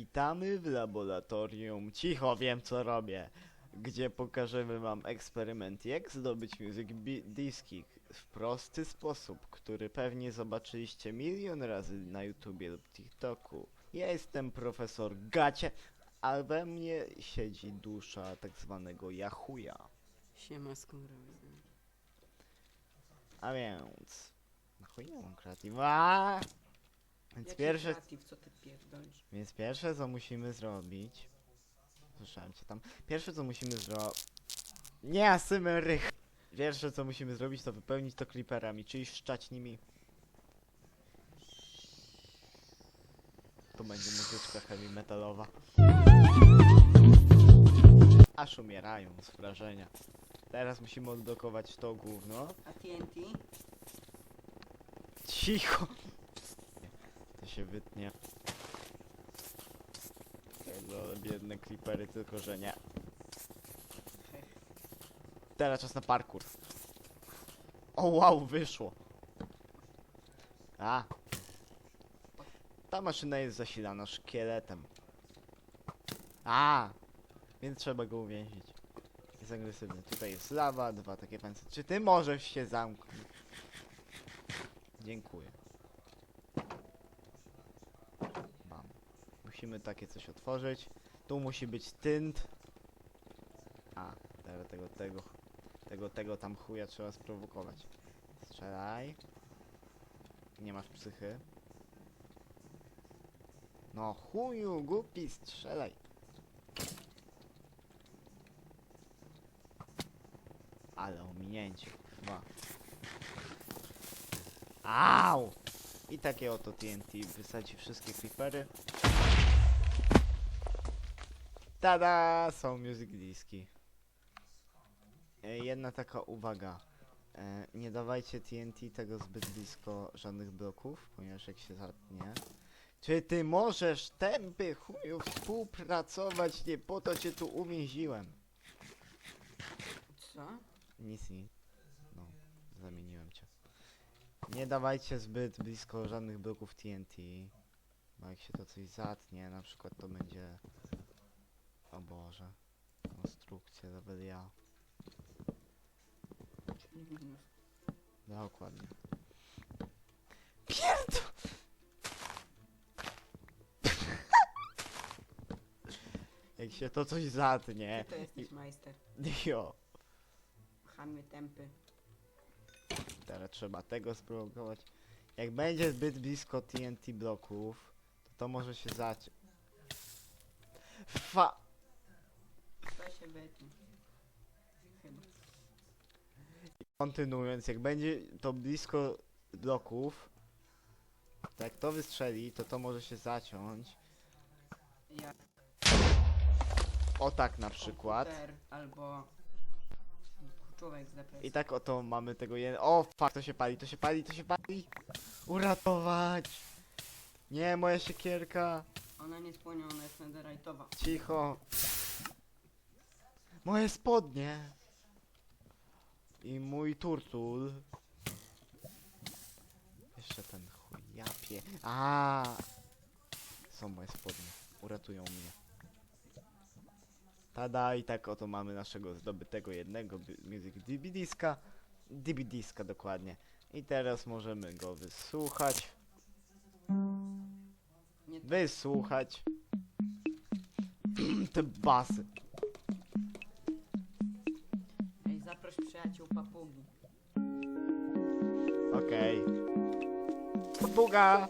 Witamy w laboratorium. Cicho, wiem co robię. Gdzie pokażemy wam eksperyment, jak zdobyć music diski w prosty sposób, który pewnie zobaczyliście milion razy na YouTubie lub TikToku. Ja jestem profesor Gacie, a we mnie siedzi dusza tak zwanego Yahuya. Siema skurwysyny. A więc... Na chuj ja mam kreatyw? Więc Jaki pierwsze, kreatyw, co ty pierdolisz? Więc pierwsze co musimy zrobić. Słyszałem cię tam. Pierwsze co musimy zrobić. Nie, Symerych! Pierwsze co musimy zrobić to wypełnić to creeperami, czyli szczać nimi. To będzie muzyczka heavy metalowa. Aż umierają z wrażenia. Teraz musimy odblokować to gówno. A TNT? Cicho! Się wytnie. Pierdolę, biedne creepery, tylko że nie. Teraz czas na parkour. O wow, wyszło. A. Ta maszyna jest zasilana szkieletem. A. Więc trzeba go uwięzić. Jest agresywny. Tutaj jest lawa, dwa takie pęce. Czy ty możesz się zamknąć? Dziękuję. Mam. Musimy takie coś otworzyć. Tu musi być tynt. A, teraz tego, tego, tego, tego tam chuja trzeba sprowokować. Strzelaj. Nie masz psychy. No chuju, głupi, strzelaj. Ale ominięcie, kurwa. Au! I takie oto TNT wysadzi wszystkie creepery. Tada! Są music diski. E, Jedna taka uwaga. E, Nie dawajcie TNT tego zbyt blisko żadnych bloków, ponieważ jak się zatnie... Czy ty możesz, tępy chuju, współpracować? Nie po to cię tu uwięziłem. Co? Nic, nic. No, zamieniłem cię. Nie dawajcie zbyt blisko żadnych bloków TNT. Bo jak się to coś zatnie, na przykład to będzie... Level ja. Dokładnie. Pierdol! Jak się to coś zatnie. Ty to jesteś majster. Jo. Chamy tępy. Teraz trzeba tego sprowokować. Jak będzie zbyt blisko TNT bloków, to to może się zaciąć. Fa... To się wytnie. Kontynuując, jak będzie to blisko bloków, to jak to wystrzeli, to to może się zaciąć. Jak O tak na przykład. komputer albo człowiek z. I tak oto mamy tego jeden. O fuck, to się pali, to się pali, to się pali! Uratować! Nie, moja siekierka! Ona nie spłonie, ona jest netherite'owa. Cicho. Moje spodnie. I mój turtul. Jeszcze ten chuj. Ja pie... A. Są moje spodnie. Uratują mnie. Tada i tak oto mamy naszego zdobytego jednego music DB diska. DB diska dokładnie. I teraz możemy go wysłuchać. Wysłuchać. Te basy. Przyjaciół papugi. Okej. Buga!